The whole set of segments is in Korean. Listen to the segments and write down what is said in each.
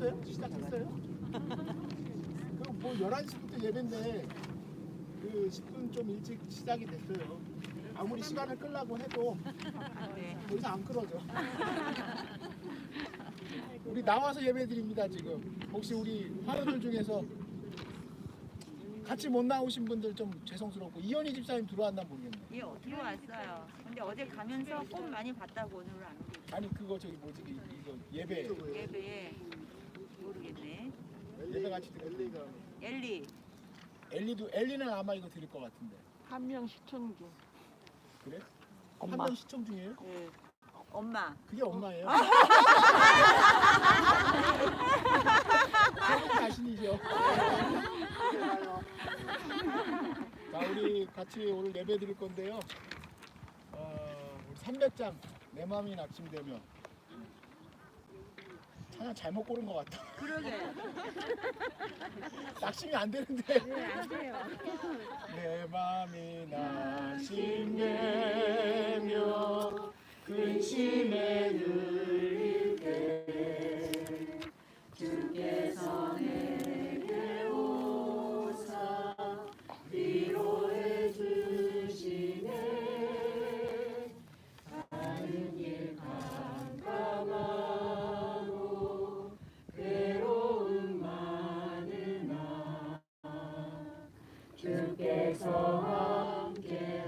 됐어요? 시작했어요? 그럼 뭐 11시부터 예배인데 그 10분 좀 일찍 시작이 됐어요. 아무리 시간을 끌라고 해도 네. 더 이상 안 끌어져. 우리 나와서 예배 드립니다 지금. 혹시 우리 환우들 중에서 같이 못 나오신 분들 좀 죄송스럽고 이현희 집사님 들어왔나 모르겠네. 예, 들어왔어요. 근데 어제 가면서 꽃 많이 봤다고 오늘은 안 오고 아니 그거 저기 뭐지 이- 이거 예배 예배에 모르겠네. 예배 같이 드릴까? 엘리 엘리도 엘리는 아마 이거 드릴 것 같은데. 한 명 시청 중. 그래? 엄마. 한명 시청 중이에요? 예. 엄마 그게 엄마예요. 저분 자신이죠. 자, 우리 같이 오늘 예배 드릴 건데요. 어, 우리 300장 내 마음이 낙심되며 찬양 잘못 고른 것 같다. 그러게 낙심이 안 되는데. 안 돼요. 내 맘이 낙심되며 근심에 눌릴 때 주께서 내 주께서 함께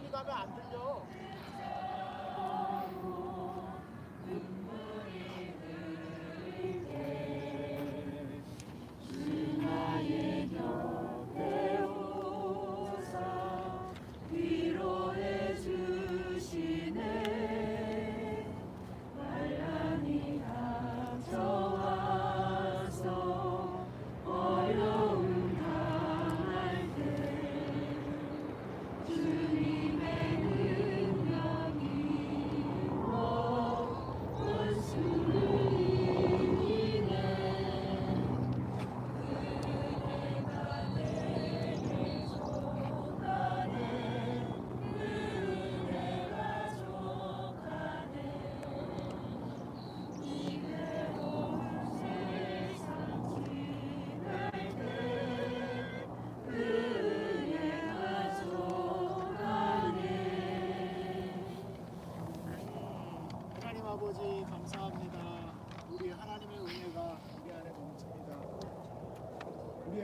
멀리 가면 안 들려 나의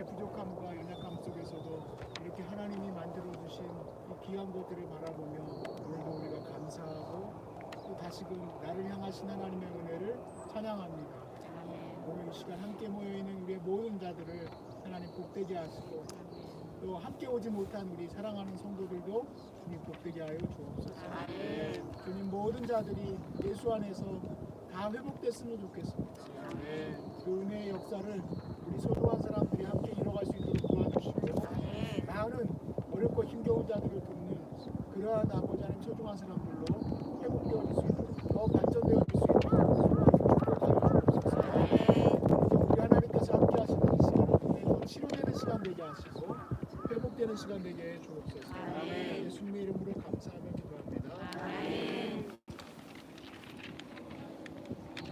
부족함과 연약함 속에서도 이렇게 하나님이 만들어 주신 이 귀한 것들을 바라보며 오늘도 우리가 감사하고 또 다시금 나를 향하신 하나님의 은혜를 찬양합니다. 오늘 이 시간 함께 모여 있는 우리의 모든 자들을 하나님 복되게 하시고 또 함께 오지 못한 우리 사랑하는 성도들도 주님 복되게 하여 주옵소서. 네, 주님 모든 자들이 예수 안에서 다 회복됐으면 좋겠습니다. 네, 그 은혜의 역사를 우리 소중한 사람들이 함께 사는 어렵고 힘겨운 자들을 돕는 그러한 아버지 하나님 소중한 사람들로 회복되어질 수 있고 더 발전되어질 수 있고 우리 하나님께서 함께 하시는 이 시간을 통해서 치료되는 시간 되게 하시고 회복되는 시간 되게 해 주옵소서. 예수님의 이름으로 감사하며 기도합니다.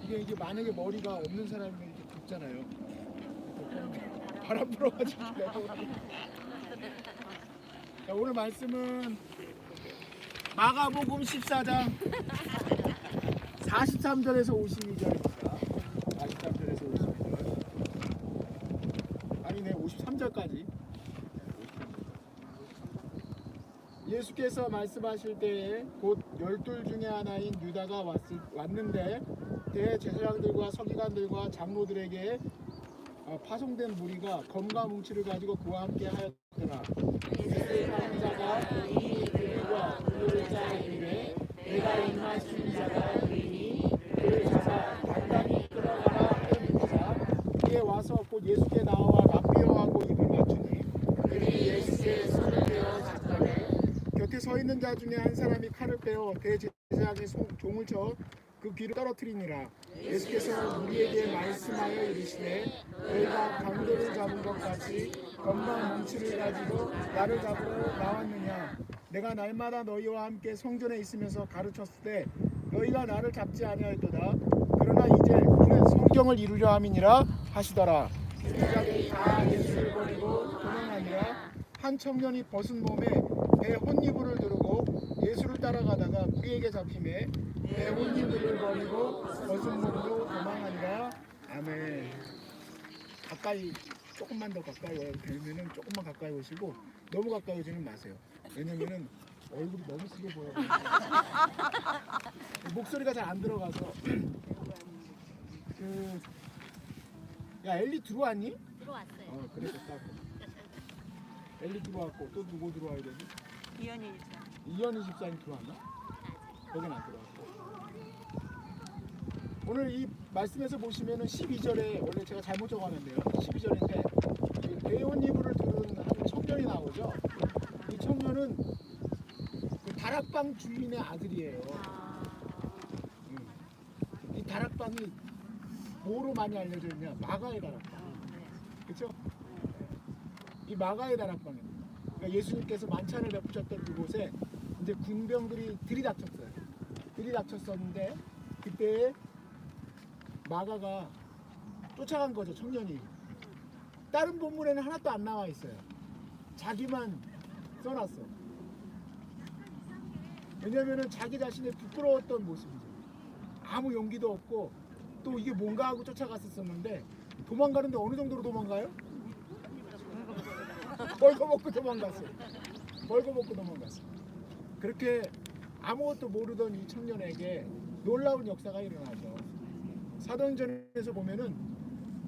이게 이게 만약에 머리가 없는 사람이면 이렇게 굽잖아요. 바람 불어가지고. 자, 오늘 말씀은 마가복음 14장 43절에서 52절입니다. 43절에서 52절. 아니네, 53절까지. 예수께서 말씀하실 때에 곧 열둘 중에 하나인 유다가 왔을, 왔는데 대제사장들과 서기관들과 장로들에게 어, 파송된 무리가 검과 뭉치를 가지고 그와 함께 하였더라. 예수의 강자가 이 그들과 그들의 자에 이르되 내가 임하신 자가 이니 그를 잡아 당당히 끌어가라 하였느니라. 그에 와서 곧 예수께 나와 랍비어하고 입을 맞추니 그들이 예수의 손을 떼어 잡더니 곁에 서 있는 자 중에 한 사람이 칼을 빼어 대제사장의 손- 종을 쳐 그 귀를 떨어뜨리니라. 예수께서 우리에게 말씀하여 이르시되 너희가 강도를 잡은 것 같이 건강 뭉치를 가지고 나를 잡으러 나왔느냐? 내가 날마다 너희와 함께 성전에 있으면서 가르쳤을 때 너희가 나를 잡지 아니하였도다. 그러나 이제 이는 성경을 이루려 함이니라 하시더라. 제자들이 다 예수를 버리고 도망하니라. 한 청년이 벗은 몸에 배 혼이불을 두르고 예수를 따라가다가 무리에게 잡힘에 배 혼이불을 버리고 벗은 몸으로 도망하니라 아멘 가까이 조금만 더 가까이 되면은 조금만 가까이 오시고 너무 가까이 오지는 마세요 왜냐면은 얼굴이 너무 크게 보여요 목소리가 잘 안 들어가서 그 야 엘리 들어왔니? 들어왔어요. 어 그래 됐다 엘리 들어왔고 또 누구 들어와야 되지? 이현이. 이현희 집사님 들어왔나? 거긴 안 들어왔고 오늘 이 말씀에서 보시면은 12절에 원래 제가 잘못 적어놨네요. 12절인데 대원 이불을 두른 한 청년이 나오죠. 이 청년은 그 다락방 주인의 아들이에요. 음. 이 다락방이 뭐로 많이 알려져 있냐? 마가의 다락방. 그렇죠? 이 마가의 다락방입니다. 그러니까 예수님께서 만찬을 베푸셨던 그곳에 이제 군병들이 들이닥쳤어요. 들이닥쳤었는데 그때 마가가 쫓아간 거죠 청년이. 다른 본문에는 하나도 안 나와 있어요. 자기만 써놨어. 왜냐면은 자기 자신의 부끄러웠던 모습이죠. 아무 용기도 없고 또 이게 뭔가 하고 쫓아갔었었는데 도망가는데 어느 정도로 도망가요? 벌거먹고 도망갔어요. 벌거먹고 도망갔어. 그렇게 아무것도 모르던 이 청년에게 놀라운 역사가 일어나죠. 사도행전에서 보면은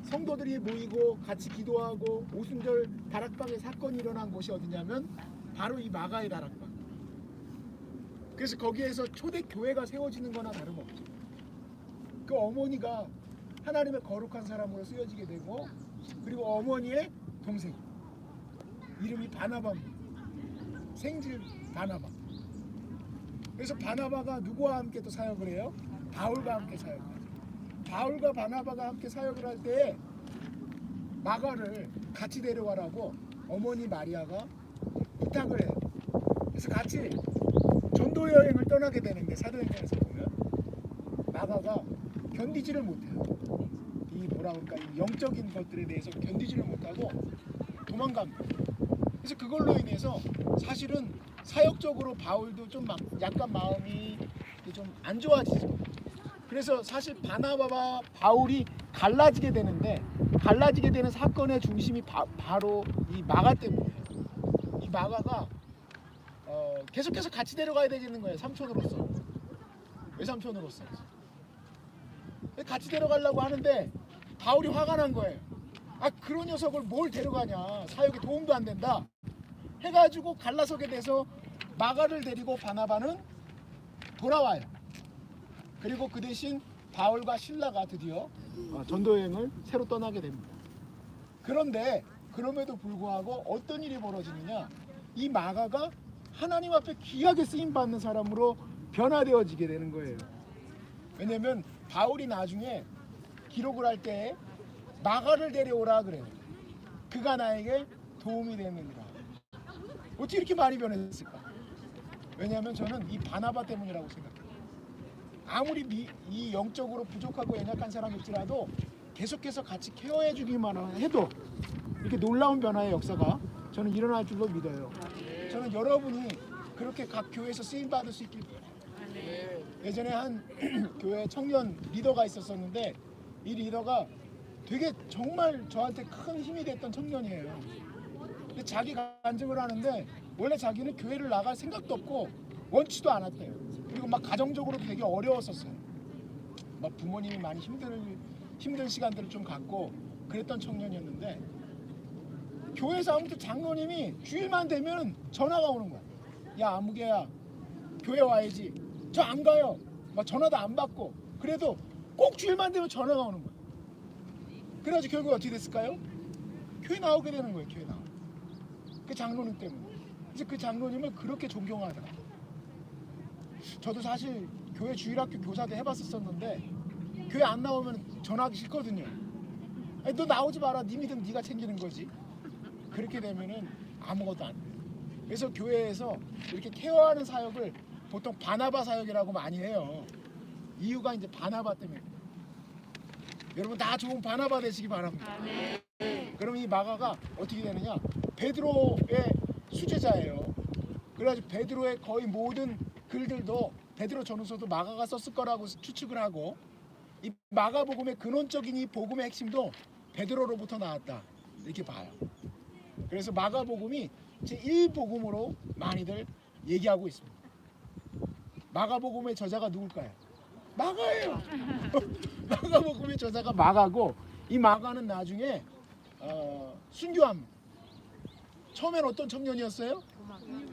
성도들이 모이고 같이 기도하고 오순절 다락방에 사건이 일어난 곳이 어디냐면 바로 이 마가의 다락방. 그래서 거기에서 초대 교회가 세워지는 거나 다름없죠. 그 어머니가 하나님의 거룩한 사람으로 쓰여지게 되고 그리고 어머니의 동생 이름이 바나바입니다. 생질 바나바. 그래서 바나바가 누구와 함께 또 사역을 해요? 바울과 함께 사역을 하죠. 바울과 바나바가 함께 사역을 할 때 마가를 같이 데려가라고 어머니 마리아가 부탁을 해요. 그래서 같이 전도 여행을 떠나게 되는데 사도행전에서 보면 마가가 견디지를 못해요. 이 뭐라 그럴까 이 영적인 것들에 대해서 견디지를 못하고 도망갑니다. 그래서 그걸로 인해서 사실은 사역적으로 바울도 좀 막 약간 마음이 좀 안 좋아지죠. 그래서 사실 바나바와 바울이 갈라지게 되는데 갈라지게 되는 사건의 중심이 바, 로 이 마가 때문이에요. 이 마가가 어, 계속해서 같이 데려가야 되는 거예요. 삼촌으로서. 외삼촌으로서. 같이 데려가려고 하는데 바울이 화가 난 거예요. 아 그런 녀석을 뭘 데려가냐 사역에 도움도 안 된다 해가지고 갈라서게 돼서 마가를 데리고 바나바는 돌아와요 그리고 그 대신 바울과 신라가 드디어 어, 전도 여행을 새로 떠나게 됩니다 그런데 그럼에도 불구하고 어떤 일이 벌어지느냐 이 마가가 하나님 앞에 귀하게 쓰임 받는 사람으로 변화되어지게 되는 거예요 왜냐면 바울이 나중에 기록을 할 때 마가를 데려오라 그래요. 그가 나에게 도움이 되느니라. 어떻게 이렇게 많이 변했을까? 왜냐하면 저는 이 바나바 때문이라고 생각해요. 아무리 미, 이 영적으로 부족하고 연약한 사람일지라도 계속해서 같이 케어해 주기만 해도 이렇게 놀라운 변화의 역사가 저는 일어날 줄로 믿어요. 저는 여러분이 그렇게 각 교회에서 쓰임 받을 수 있길 바라요. 예전에 한 교회 청년 리더가 있었었는데 이 리더가 되게 정말 저한테 큰 힘이 됐던 청년이에요. 근데 자기가 간증을 하는데 원래 자기는 교회를 나갈 생각도 없고 원치도 않았대요. 그리고 막 가정적으로도 되게 어려웠었어요. 막 부모님이 많이 힘들 힘든 시간들을 좀 갖고 그랬던 청년이었는데 교회에서 아무튼 장로님이 주일만 되면 전화가 오는 거야. 야 아무개야 교회 와야지. 저 안 가요. 막 전화도 안 받고 그래도 꼭 주일만 되면 전화가 오는 거야. 그래가지고 결국 어떻게 됐을까요? 교회 나오게 되는 거예요. 교회 나오. 그 장로님 때문에. 그래서 그 장로님을 그렇게 존경하더라. 저도 사실 교회 주일학교 교사도 해봤었었는데 교회 안 나오면 전화하기 싫거든요. 아니, 너 나오지 마라. 네 믿음 네가 챙기는 거지. 그렇게 되면은 아무것도 안 돼. 그래서 교회에서 이렇게 케어하는 사역을 보통 바나바 사역이라고 많이 해요. 이유가 이제 바나바 때문에. 여러분 다 좋은 바나바 되시기 바랍니다. 그럼 이 마가가 어떻게 되느냐? 베드로의 수제자예요. 그래가지고 베드로의 거의 모든 글들도 베드로 전후서도 마가가 썼을 거라고 추측을 하고 이 마가 복음의 근원적인 이 복음의 핵심도 베드로로부터 나왔다 이렇게 봐요. 그래서 마가 복음이 제 1 복음으로 많이들 얘기하고 있습니다. 마가 복음의 저자가 누굴까요? 마가예요. 마가 복음의 저자가 마가고 이 마가는 나중에 어, 순교합니다. 처음엔 어떤 청년이었어요?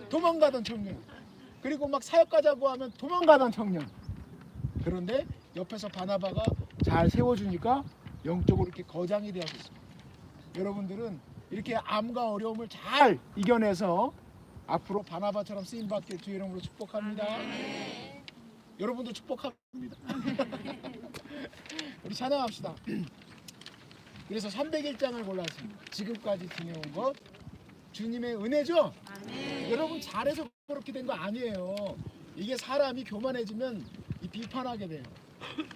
도망가던 청년. 그리고 막 사역 가자고 하면 도망가던 청년. 그런데 옆에서 바나바가 잘 세워주니까 영적으로 이렇게 거장이 되고 있습니다. 여러분들은 이렇게 암과 어려움을 잘 이겨내서 앞으로 바나바처럼 쓰임 받길 주의 이름으로 축복합니다. 여러분도 축복합니다. 우리 찬양합시다. 그래서 301장을 골랐습니다. 지금까지 지내온 것 주님의 은혜죠? 여러분 잘해서 그렇게 된 거 아니에요. 이게 사람이 교만해지면 이 비판하게 돼요.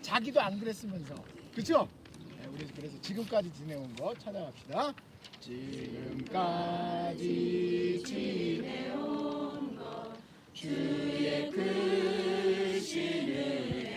자기도 안 그랬으면서. 그렇죠? 네, 우리 그래서 지금까지 지내온 거 찾아갑시다. 지금까지 지내온 것 주의 크신 은혜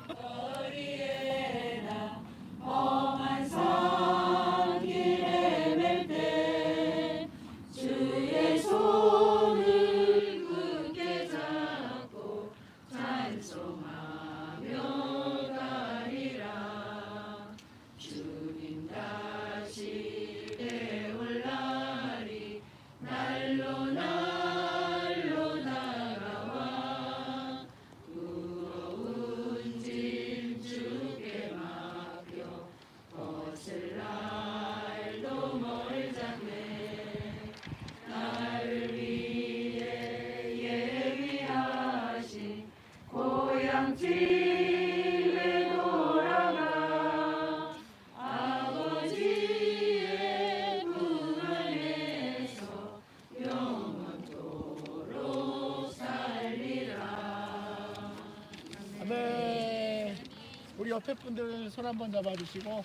우리 옆에 분들 손 한번 잡아주시고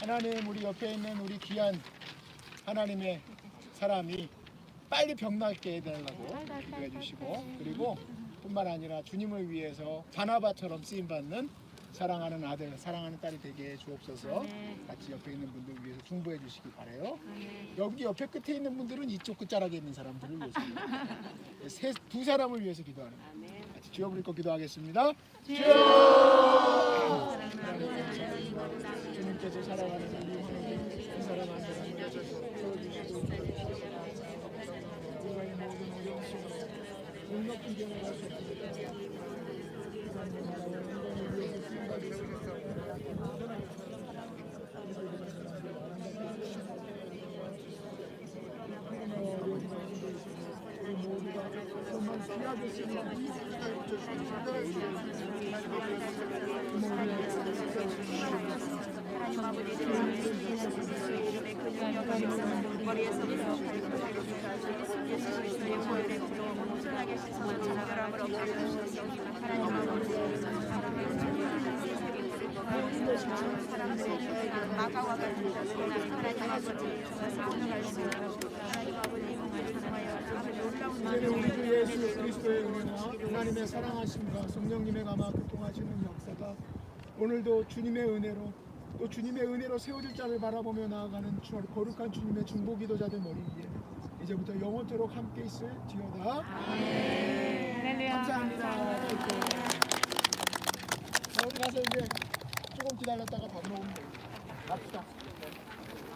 하나님 우리 옆에 있는 우리 귀한 하나님의 사람이 빨리 병 낫게 해달라고 기도해 주시고 그리고 뿐만 아니라 주님을 위해서 바나바처럼 쓰임 받는 사랑하는 아들, 사랑하는 딸이 되게 주옵소서. 같이 옆에 있는 분들 위해서 중보해 주시기 바래요. 여기 옆에 끝에 있는 분들은 이쪽 끝자락에 있는 사람들을 위해서 네, 세, 두 사람을 위해서 기도하는 거예요. 같이 주여 부르고 기도하겠습니다. 주님 께서 아버지 주님의 이름의 얻게 하소서 하나님 하나님의 사랑하심과 성령님의 감화 교통하시는 역사가 오늘도 주님의 은혜로 또 주님의 은혜로 세워질 자를 바라보며 나아가는 주 거룩한 주님의 중보 기도자들 머리 위에 이제부터 영원토록 함께 있을 지어다. 감사합니다. 자, 우리 가서 이제 조금 기다렸다가 밥 먹으면 돼요. 갑시다.